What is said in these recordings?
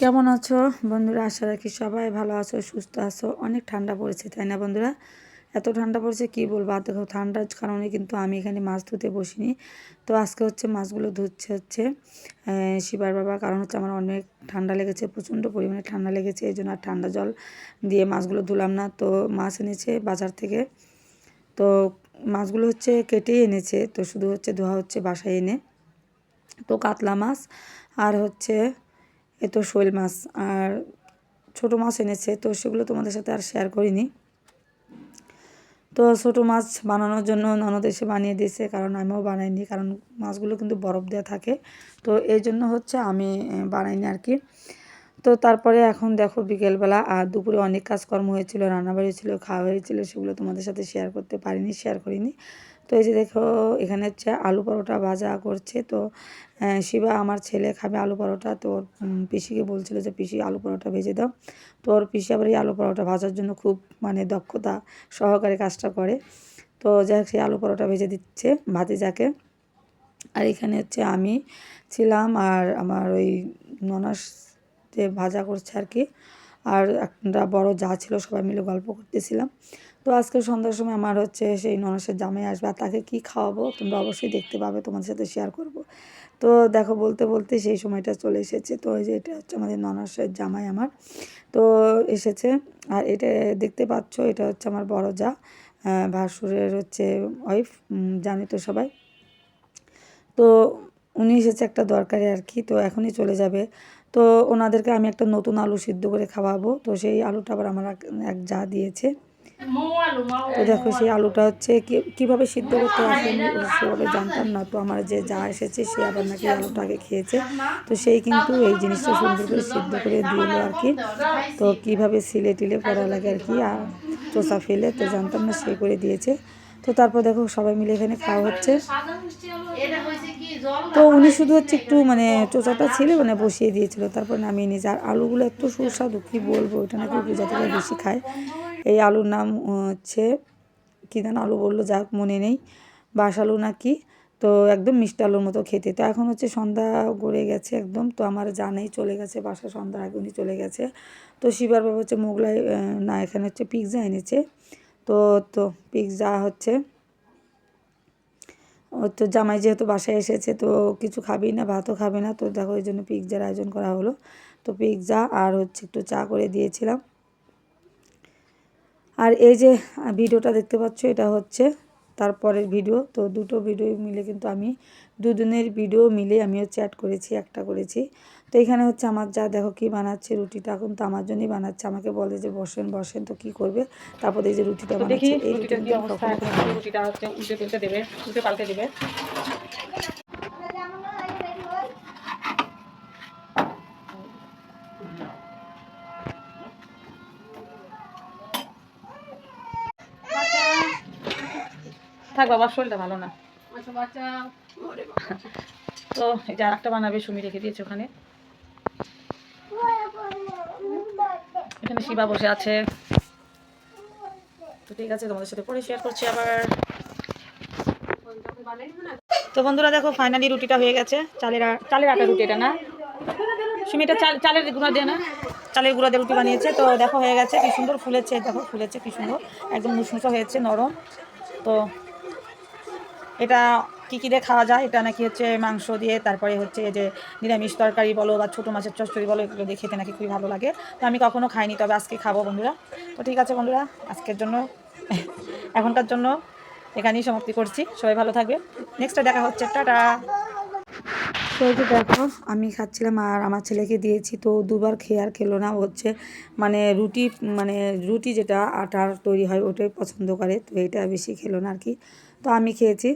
কেমন আছো? বন্ধুরা, আশা রাখি সবাই ভালো আছো, সুস্থ আছো। অনেক ঠান্ডা পড়েছে, তাই না বন্ধুরা? এত ঠান্ডা পড়েছে, কী বলব? আর দেখো, ঠান্ডার কারণে কিন্তু আমি এখানে মাছ ধুতে বসিনি। তো আজকে হচ্ছে মাছগুলো ধুচ্ছে হচ্ছে শিবার বাবা কারণ হচ্ছে আমার অনেক ঠান্ডা লেগেছে, প্রচণ্ড পরিমাণে ঠান্ডা লেগেছে, এই জন্য আর ঠান্ডা জল দিয়ে মাছগুলো ধুলাম না। তো মাছ এনেছে বাজার থেকে। তো মাছগুলো হচ্ছে কেটেই এনেছে, তো শুধু হচ্ছে ধোয়া হচ্ছে বাসায় এনে। তো কাতলা মাছ, আর হচ্ছে এ তো শোল মাছ, আর ছোটো মাছ এনেছে, তো সেগুলো তোমাদের সাথে আর শেয়ার করিনি। তো ছোটো মাছ বানানোর জন্য ননদ এসে বানিয়ে দিয়েছে, কারণ আমিও বানাইনি, কারণ মাছগুলো কিন্তু বরফ দেওয়া থাকে। তো এই জন্য হচ্ছে আমি বানাইনি আর কি। তো তারপরে এখন দেখো বিকেলবেলা, আর দুপুরে অনেক কাজকর্ম হয়েছিল, রান্নাবাড়ি ছিল, খাওয়া হয়েছিল, সেগুলো তোমাদের সাথে শেয়ার করতে পারিনি শেয়ার করিনি। তো এই যে দেখো, এখানে হচ্ছে আলু পরোটা ভাজা করছে। তো শিবা আমার ছেলে খাবে আলু পরোটা। তো ওর পিসিকে বলছিল যে, পিসি, আলু পরোটা ভেজে দাও। তো ওর পিসি আবার এই আলু পরোটা ভাজার জন্য খুব মানে দক্ষতা সহকারে কাজটা করে। তো যাই সেই আলু পরোটা ভেজে দিচ্ছে ভাতিজাকে। আর এখানে হচ্ছে আমি ছিলাম আর আমার ওই ননাস যে ভাজা করছে আর কি। আর একটা বড় যা ছিল, সবাই মিলে গল্প করতেছিলাম। তো আজকে সন্ধ্যার সময় আমার হচ্ছে সেই ননসের জামাই আসবে আর তাকে কী খাওয়াবো তোমরা অবশ্যই দেখতে পাবে, তোমাদের সাথে শেয়ার করব। তো দেখো বলতে বলতে সেই সময়টা চলে এসেছে। তো ওই যে এটা হচ্ছে আমাদের ননসের জামাই আমার। তো এসেছে আর এটা দেখতে পাচ্ছ, এটা হচ্ছে আমার বড় যা ভাসুরের হচ্ছে ওয়াইফ জানি তো সবাই। তো উনি এসেছে একটা দরকারে আর কি, তো এখনই চলে যাবে। তো ওনাদেরকে আমি একটা নতুন আলু সিদ্ধ করে খাওয়াবো। তো সেই আলুটা আবার আমার এক যা দিয়েছে। তো দেখো সেই আলুটা হচ্ছে কীভাবে সিদ্ধ করতে হবে সেভাবে জানতাম না তো আমার যে যা এসেছে সে আবার নাকি আলুটা আগে খেয়েছে তো সেই কিন্তু এই জিনিসটা সুন্দর করে সিদ্ধ করে দিল আর কি তো কীভাবে সিলে টিলে করা লাগে আর কি আর চোষা ফেলে তো জানতাম না সে করে দিয়েছে তো তারপর দেখো সবাই মিলে এখানে খাওয়া হচ্ছে তো উনি শুধু হচ্ছে একটু মানে চোচাটা ছিল মানে বসিয়ে দিয়েছিল। তারপর নামিয়ে নিয়েছে। আর আলুগুলো এত সুস্বাদু, কী বলব? ওটা নাকি পূজা থেকে বেশি খায়। এই আলুর নাম হচ্ছে, কী যেন আলু বলল, যাক, মনে নেই। বাস আলু নাকি? তো একদম মিষ্টি আলুর মতো খেতে। তো এখন হচ্ছে সন্ধ্যা গড়ে গেছে একদম। তো আমার জানেই চলে গেছে বাসা সন্ধ্যার আগে উনি চলে গেছে। তো শিবার বাবা হচ্ছে মোগলাই না, এখানে হচ্ছে পিৎজা এনেছে। তো তো, পিৎজা হচ্ছে ও তো জামাই যেহেতু বাসায় এসেছে, তো কিছু খাবি না, ভাতও খাবে না। তো দেখো ওই জন্য পিৎজার আয়োজন করা হলো। তো পিৎজা আর হচ্ছে একটু চা করে দিয়েছিলাম। আর এই যে ভিডিওটা দেখতে পাচ্ছ, এটা হচ্ছে তারপরের ভিডিও। তো দুটো ভিডিও মিলে কিন্তু আমি, দুদিনের ভিডিও মিলে আমি হচ্ছে অ্যাড করেছি, একটা করেছি। তো এখানে হচ্ছে আমার যা দেখো কি বানাচ্ছে রুটিটা এখন তো আমার জন্যই বানাচ্ছে। আমাকে বলে যে বসেন বসেন তো কি করবে? তারপর এই যে রুটিটা বানাচ্ছে এই রুটিটা কি অবস্থা। রুটিটা হচ্ছে উল্টে তুলতে দেবে উল্টে পাল্টে দেবে। থাক বাবার শরীরটা ভালো না। তো এটা আর একটা বানাবে সুমি রেখে দিয়েছে ওখানে। এখানে শিবা বসে আছে। তো ঠিক আছে, তোমাদের সাথে পরে শেয়ার করছি আবার। তো বন্ধুরা দেখো ফাইনালি রুটিটা হয়ে গেছে। চালের চালের আটা রুটি এটা না? সুমিটা চাল চালের গুঁড়া দিয়ে না? চালের গুঁড়া দিয়ে রুটি বানিয়েছে। তো দেখো হয়ে গেছে, কি সুন্দর ফুলেছে। দেখো, ফুলেছে কি সুন্দর। একদম মুসমুসা হয়েছে, নরম। তো এটা কী কী দিয়ে খাওয়া যায়, এটা নাকি হচ্ছে মাংস দিয়ে, তারপরে হচ্ছে যে নিরামিষ তরকারি বলো বা ছোটো মাছের চচ্চড়ি বলো, এগুলো দিয়ে খেতে নাকি খুবই ভালো লাগে। তো আমি কখনও খাইনি, তবে আজকে খাব বন্ধুরা। তো ঠিক আছে বন্ধুরা, আজকের জন্য এখনকার জন্য এখানেই সমাপ্তি করছি। সবাই ভালো থাকবে। নেক্সটটা দেখা হচ্ছে। টাটা! তো দেখো, আমি খাচ্ছিলাম আর আমার ছেলেকে দিয়েছি, তো দুবার খেয়ে আর খেলো না। হচ্ছে মানে রুটি মানে রুটি যেটা আটার তৈরি হয়, ওটাই পছন্দ করে, তো এটা বেশি খেলো না আর কি। তো আমি খেয়েছি।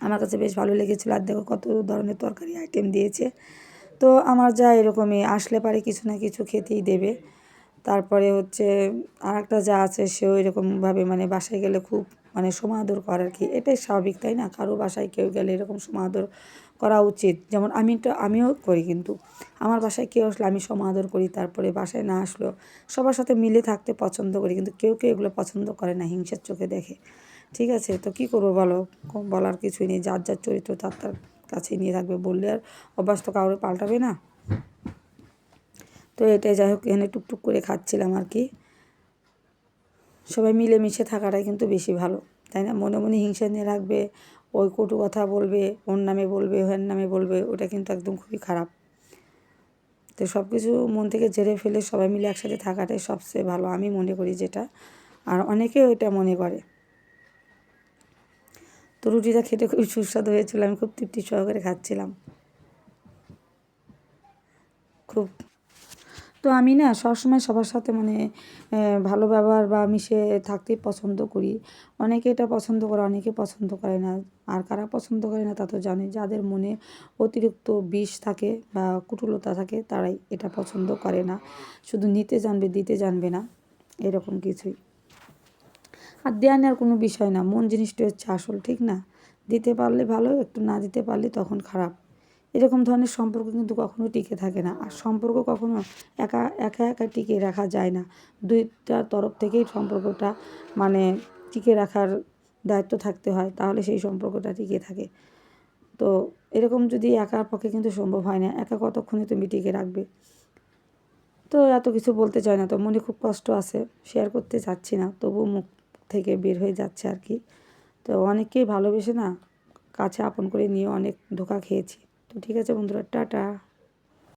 আমার কাছে বেশ ভালো লেগেছিলো আর দেখো কত ধরনের তরকারি আইটেম দিয়েছে। তো আমার যা এরকমই, আসলে পারে কিছু না কিছু খেতেই দেবে। তারপরে হচ্ছে আর একটা যা আছে সেও এরকমভাবে মানে বাসায় গেলে খুব মানে সমাদর করার কি এটাই স্বাভাবিক, তাই না? কারও বাসায় কেউ গেলে এরকম সমাদর করা উচিত। যেমন আমি তো, আমিও করি কিন্তু। আমার বাসায় কেউ আসলে আমি সমাদর করি, তারপরে বাসায় না আসলো সবার সাথে মিলে থাকতে পছন্দ করি। কিন্তু কেউ কেউ এগুলো পছন্দ করে না, হিংসার চোখে দেখে। ঠিক আছে, তো কি করব বলো? কম বলার কিছুই নেই, যার যার চরিত্র তার তার কাছেই নিয়ে থাকবে, বললে আর অভ্যাস তো কাউরে পাল্টাবে না। তো এটাই যাই হোক, এখানে টুকটুক করে খাচ্ছিলাম আর কি। সবাই মিলেমিশে থাকাটাই কিন্তু বেশি ভালো, তাই না? মনে মনে হিংসা নিয়ে রাখবে, ওই কটু কথা বলবে, ওর নামে বলবে ওর নামে বলবে, ওটা কিন্তু একদম খুবই খারাপ। তো সব কিছু মন থেকে ঝেড়ে ফেলে সবাই মিলে একসাথে থাকাটাই সবচেয়ে ভালো, আমি মনে করি যেটা। আর অনেকেও এটা মনে করে। তো রুটিটা খেতে খুবই সুস্বাদু হয়েছিল, আমি খুব তৃপ্তি সহকারে খাচ্ছিলাম। খুব। তো আমি না সবসময় সবার সাথে মানে ভালো ব্যবহার বা মিশে থাকতেই পছন্দ করি। অনেকে এটা পছন্দ করে, অনেকে পছন্দ করে না। আর কারা পছন্দ করে না তা তো জানে যাদের মনে অতিরিক্ত বিষ থাকে বা কুটুলতা থাকে, তারাই এটা পছন্দ করে না। শুধু নিতে জানবে, দিতে জানবে না, এরকম কিছুই। আর দেওয়া নেওয়ার কোনো বিষয় না। মন জিনিসটা হচ্ছে আসল, ঠিক না? দিতে পারলে ভালো, একটু না দিতে পারলে তখন খারাপ। এরকম ধরনের সম্পর্ক কিন্তু কখনো টিকে থাকে না। আর সম্পর্ক কখনো একা একা একা টিকে রাখা যায় না। দুইটা তরফ থেকেই সম্পর্কটা মানে টিকে রাখার দায়িত্ব থাকতে হয়, তাহলে সেই সম্পর্কটা টিকে থাকে। তো এরকম যদি একার পক্ষে কিন্তু সম্ভব হয় না, একা কতক্ষণে তুমি টিকে রাখবে? তো এত কিছু বলতে চাই না, তো মনে খুব কষ্ট আছে শেয়ার করতে চাচ্ছি না তবু মুখ থেকে বের হয়ে যাচ্ছে আর কি। তো অনেককেই ভালোবেসে না কাছে আপন করে নিয়ে অনেক ধোকা খেয়েছি। তো ঠিক আছে বন্ধুরা, টাটা।